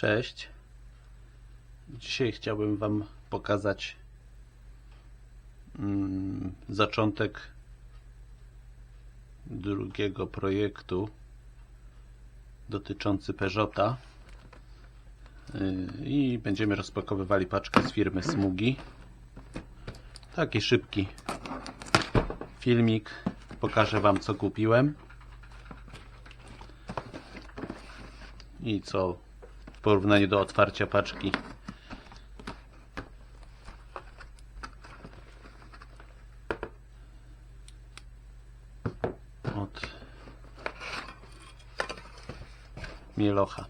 Cześć. Dzisiaj chciałbym Wam pokazać mm, zaczątek drugiego projektu dotyczący Peugeota Yy, i będziemy rozpakowywali paczkę z firmy Smugi. Taki szybki filmik. Pokażę Wam co kupiłem i co w porównaniu do otwarcia paczki od Mielocha.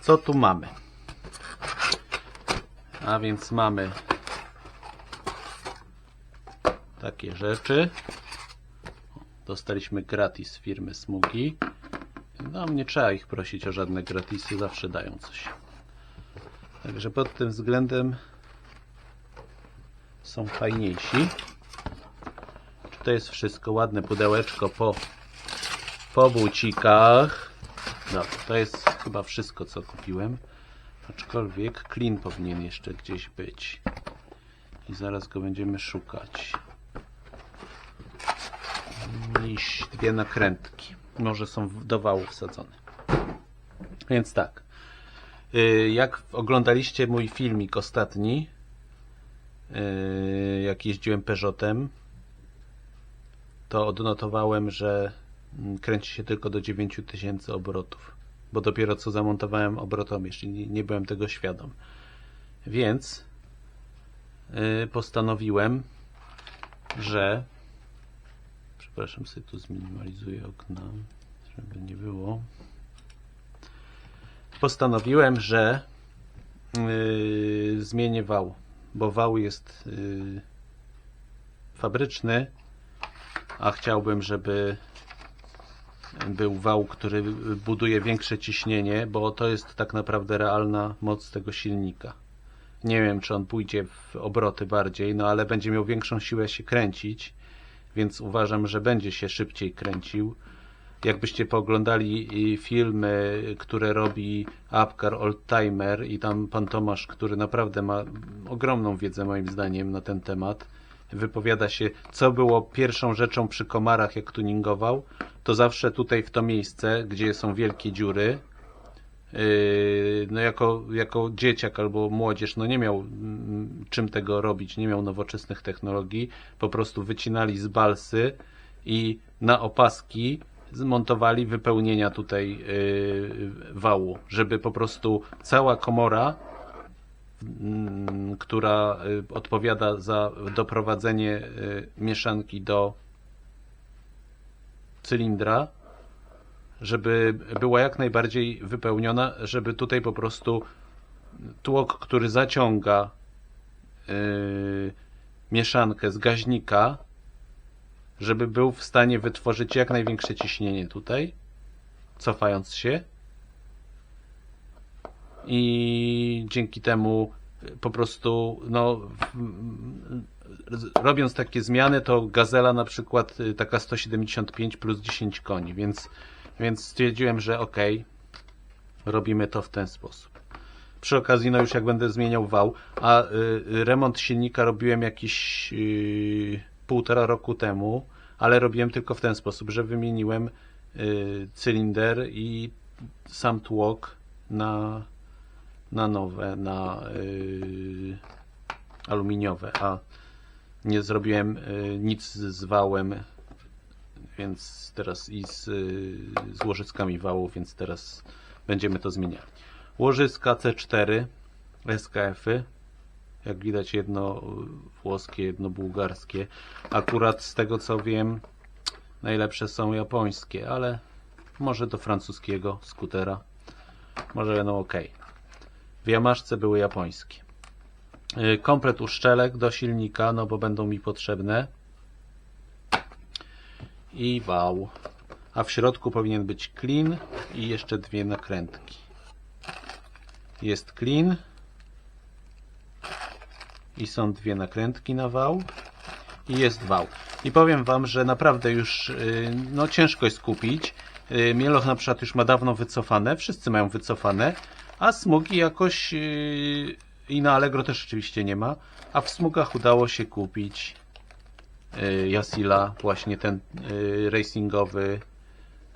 Co tu mamy? A więc mamy takie rzeczy. Dostaliśmy gratis z firmy Smugi. No, nie trzeba ich prosić o żadne gratisy, zawsze dają coś. Także pod tym względem są fajniejsi. To jest wszystko ładne pudełeczko po, po bucikach. No, to jest chyba wszystko, co kupiłem. Aczkolwiek clean powinien jeszcze gdzieś być. I zaraz go będziemy szukać. I dwie nakrętki. Może są do wału wsadzone. Więc tak. Y, Jak oglądaliście mój filmik ostatni, y, jak jeździłem Peugeotem, to odnotowałem, że mm, kręci się tylko do 9000 obrotów. Bo dopiero co zamontowałem obrotomierz i nie, nie byłem tego świadom. Więc y, postanowiłem, że Przepraszam, sobie tu zminimalizuję okna, żeby nie było. Postanowiłem, że yy, zmienię wał, bo wał jest yy, fabryczny, a chciałbym, żeby był wał, który buduje większe ciśnienie, bo to jest tak naprawdę realna moc tego silnika. Nie wiem, czy on pójdzie w obroty bardziej, no ale będzie miał większą siłę się kręcić więc uważam, że będzie się szybciej kręcił. Jakbyście pooglądali y, filmy, które robi Apgar Oldtimer i tam pan Tomasz, który naprawdę ma ogromną wiedzę moim zdaniem na ten temat, wypowiada się, co było pierwszą rzeczą przy komarach, jak tuningował, to zawsze tutaj w to miejsce, gdzie są wielkie dziury, no jako, jako dzieciak albo młodzież, no nie miał mm, czym tego robić, nie miał nowoczesnych technologii, po prostu wycinali z balsy i na opaski zmontowali wypełnienia tutaj yy, wału, żeby po prostu cała komora, mm, która yy, odpowiada za doprowadzenie yy, mieszanki do cylindra, żeby była jak najbardziej wypełniona, żeby tutaj po prostu tłok, który zaciąga yy, mieszankę z gaźnika, żeby był w stanie wytworzyć jak największe ciśnienie tutaj, cofając się. I dzięki temu po prostu, no, robiąc takie zmiany, to gazela na przykład y, taka 175 plus 10 koni, więc więc stwierdziłem, że ok, robimy to w ten sposób. Przy okazji, no już jak będę zmieniał wał, a y, y, remont silnika robiłem jakiś y, półtora roku temu, ale robiłem tylko w ten sposób, że wymieniłem y, cylinder i sam tłok na, na nowe, na y, aluminiowe, a nie zrobiłem y, nic z wałem więc teraz i z, z łożyskami wału, więc teraz będziemy to zmieniali. Łożyska C4 SKF-y, jak widać jedno włoskie, jedno bułgarskie. Akurat z tego co wiem, najlepsze są japońskie, ale może do francuskiego skutera. Może będą ok. W Yamaszce były japońskie. Y, Komplet uszczelek do silnika, no bo będą mi potrzebne i wał. A w środku powinien być clean i jeszcze dwie nakrętki. Jest clean i są dwie nakrętki na wał i jest wał. I powiem Wam, że naprawdę już yy, no, ciężko jest kupić. Yy, Mieloch na przykład już ma dawno wycofane, wszyscy mają wycofane, A smugi jakoś yy, i na Allegro też oczywiście nie ma, a w smugach udało się kupić Yasila, właśnie ten yy, racingowy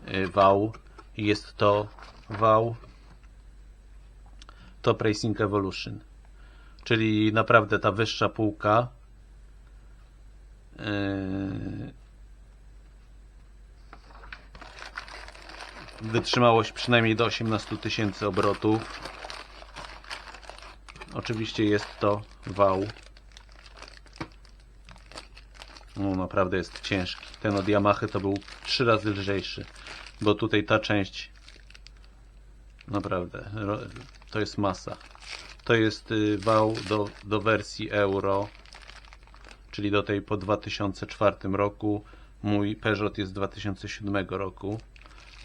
yy, wał. Jest to wał Top Racing Evolution. Czyli naprawdę ta wyższa półka. Wytrzymałość przynajmniej do 18 tysięcy obrotów. Oczywiście jest to wał. No naprawdę jest ciężki. Ten od Yamaha to był trzy razy lżejszy, bo tutaj ta część naprawdę to jest masa. To jest y, wał do, do wersji Euro, czyli do tej po 2004 roku. Mój Peugeot jest z 2007 roku,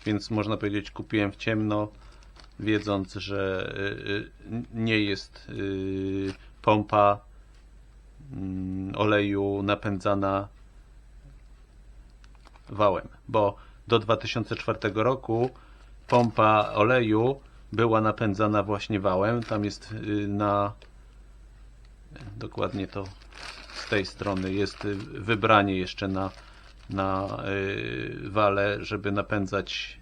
więc można powiedzieć kupiłem w ciemno, wiedząc, że y, y, nie jest pompa oleju napędzana wałem, bo do 2004 roku pompa oleju była napędzana właśnie wałem. Tam jest y, na dokładnie to z tej strony jest y, wybranie jeszcze na, na y, wale, żeby napędzać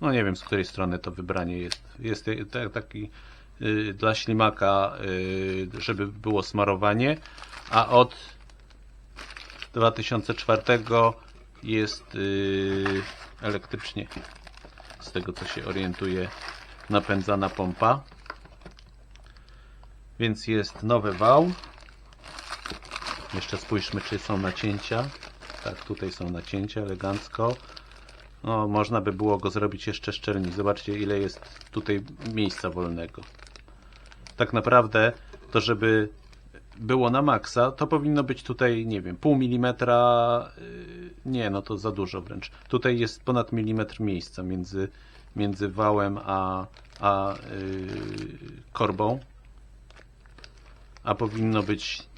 no nie wiem z której strony to wybranie jest. Jest ta- taki dla ślimaka, y, żeby było smarowanie, a od 2004 jest y, elektrycznie z tego co się orientuje napędzana pompa. Więc jest nowy wał. Jeszcze spójrzmy czy są nacięcia. Tak tutaj są nacięcia elegancko. No można by było go zrobić jeszcze szczelniej. Zobaczcie ile jest tutaj miejsca wolnego tak naprawdę to żeby było na maksa, to powinno być tutaj, nie wiem, pół milimetra, yy, nie, no to za dużo wręcz. Tutaj jest ponad milimetr miejsca między, między wałem a, a yy, korbą, a powinno być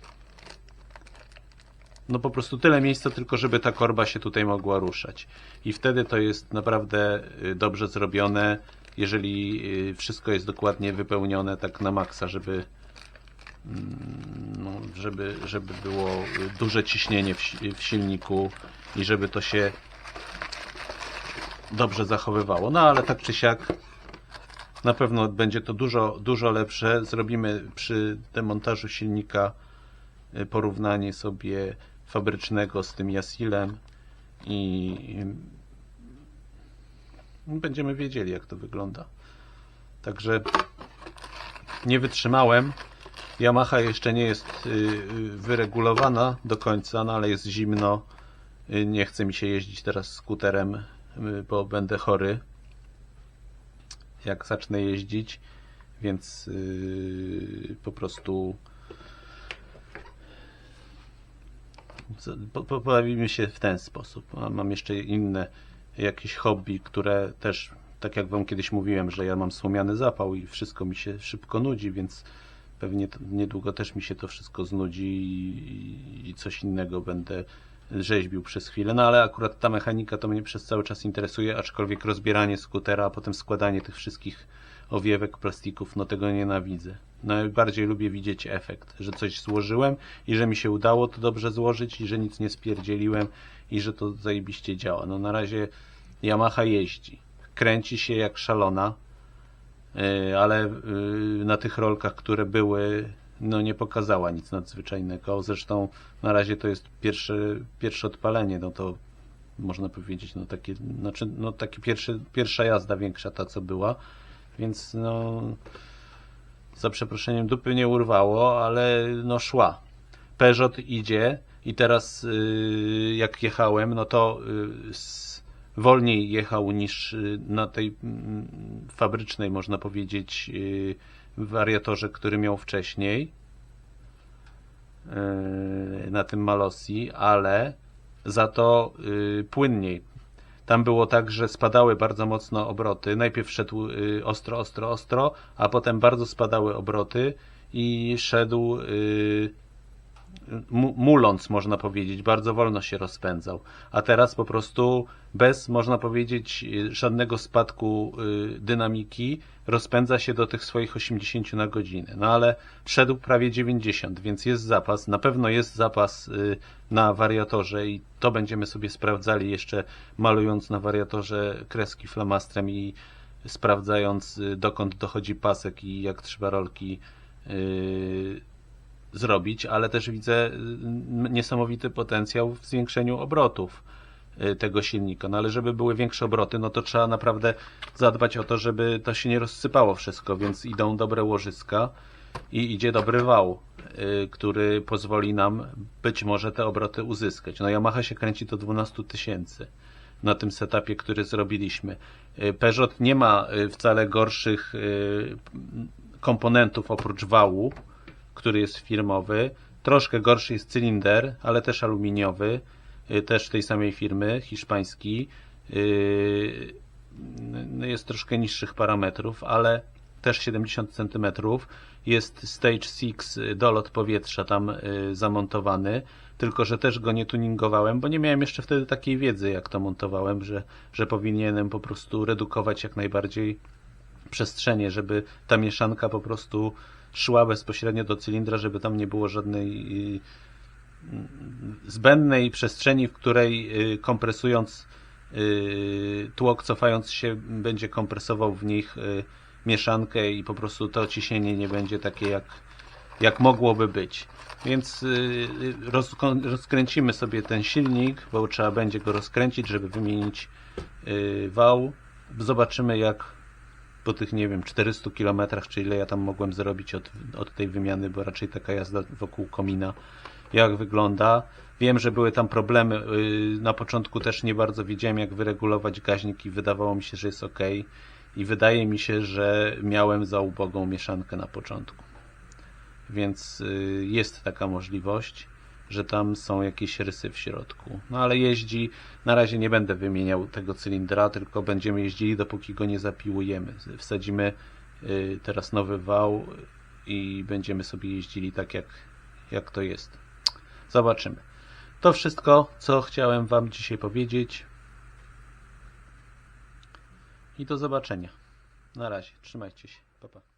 no po prostu tyle miejsca, tylko żeby ta korba się tutaj mogła ruszać. I wtedy to jest naprawdę y, dobrze zrobione, jeżeli y, wszystko jest dokładnie wypełnione tak na maksa, żeby no, żeby, żeby było duże ciśnienie w, w silniku i żeby to się dobrze zachowywało. No ale tak czy siak na pewno będzie to dużo, dużo lepsze. Zrobimy przy demontażu silnika y, porównanie sobie fabrycznego z tym Yasilem i i będziemy wiedzieli jak to wygląda. Także nie wytrzymałem. Yamaha jeszcze nie jest y, y, wyregulowana do końca, no ale jest zimno. Y, Nie chce mi się jeździć teraz skuterem, bo będę chory. Jak zacznę jeździć, więc po prostu z- po- po- pobawimy się w ten sposób. Mam jeszcze inne jakieś hobby, które też, tak jak Wam kiedyś mówiłem, że ja mam słomiany zapał i wszystko mi się szybko nudzi, więc pewnie niedługo też mi się to wszystko znudzi i, coś innego będę rzeźbił przez chwilę. No ale akurat ta mechanika to mnie przez cały czas interesuje, aczkolwiek rozbieranie skutera, a potem składanie tych wszystkich owiewek, plastików, no tego nienawidzę. Najbardziej lubię widzieć efekt, że coś złożyłem i że mi się udało to dobrze złożyć i że nic nie spierdzieliłem i że to zajebiście działa. No na razie Yamaha jeździ. Kręci się jak szalona, yy, ale yy, na tych rolkach, które były, no nie pokazała nic nadzwyczajnego. Zresztą na razie to jest pierwsze, pierwsze odpalenie, no to można powiedzieć, no takie, znaczy, no takie pierwsze, pierwsza jazda większa ta, co była, więc no za przeproszeniem dupy nie urwało, ale no szła. Peugeot idzie i teraz y, jak jechałem, no to y, wolniej jechał niż y, na tej mm, fabrycznej, można powiedzieć, wariatorze, który miał wcześniej na tym Malosji, ale za to płynniej. Tam było tak, że spadały bardzo mocno obroty. Najpierw szedł ostro, ostro, ostro, a potem bardzo spadały obroty i szedł muląc, można powiedzieć, bardzo wolno się rozpędzał. A teraz po prostu bez, można powiedzieć, y, żadnego spadku y, dynamiki rozpędza się do tych swoich 80 na godzinę. No ale szedł prawie 90, więc jest zapas. Na pewno jest zapas y, na wariatorze i to będziemy sobie sprawdzali jeszcze malując na wariatorze kreski flamastrem i sprawdzając dokąd dochodzi pasek i jak trzeba rolki zrobić, ale też widzę y, niesamowity potencjał w zwiększeniu obrotów y, tego silnika. No ale żeby były większe obroty, no to trzeba naprawdę zadbać o to, żeby to się nie rozsypało wszystko, więc idą dobre łożyska i idzie dobry wał, y, który pozwoli nam być może te obroty uzyskać. No Yamaha się kręci do 12 tysięcy na tym setupie, który zrobiliśmy. Peugeot nie ma wcale gorszych komponentów oprócz wału, który jest firmowy. Troszkę gorszy jest cylinder, ale też aluminiowy, y, też tej samej firmy, hiszpański. Y, no Jest troszkę niższych parametrów, ale też 70 cm. Jest Stage 6 y, dolot powietrza tam zamontowany, tylko że też go nie tuningowałem, bo nie miałem jeszcze wtedy takiej wiedzy, jak to montowałem, że, że powinienem po prostu redukować jak najbardziej przestrzenie, żeby ta mieszanka po prostu szła bezpośrednio do cylindra, żeby tam nie było żadnej y, zbędnej przestrzeni, w której y, kompresując y, tłok, cofając się, będzie kompresował w nich mieszankę i po prostu to ciśnienie nie będzie takie jak, jak mogłoby być. Więc rozkręcimy sobie ten silnik, bo trzeba będzie go rozkręcić, żeby wymienić wał. Zobaczymy jak po tych, nie wiem, 400 kilometrach, czy ile ja tam mogłem zrobić od, od tej wymiany, bo raczej taka jazda wokół komina, jak wygląda. Wiem, że były tam problemy. yy, Na początku też nie bardzo wiedziałem, jak wyregulować gaźnik i wydawało mi się, że jest ok. I wydaje mi się, że miałem za ubogą mieszankę na początku. Więc yy, jest taka możliwość, że tam są jakieś rysy w środku. No ale jeździ, na razie nie będę wymieniał tego cylindra, tylko będziemy jeździli, dopóki go nie zapiłujemy. Wsadzimy y, teraz nowy wał i będziemy sobie jeździli tak, jak, jak to jest. Zobaczymy. To wszystko, co chciałem Wam dzisiaj powiedzieć. I do zobaczenia. Na razie. Trzymajcie się. Pa, pa.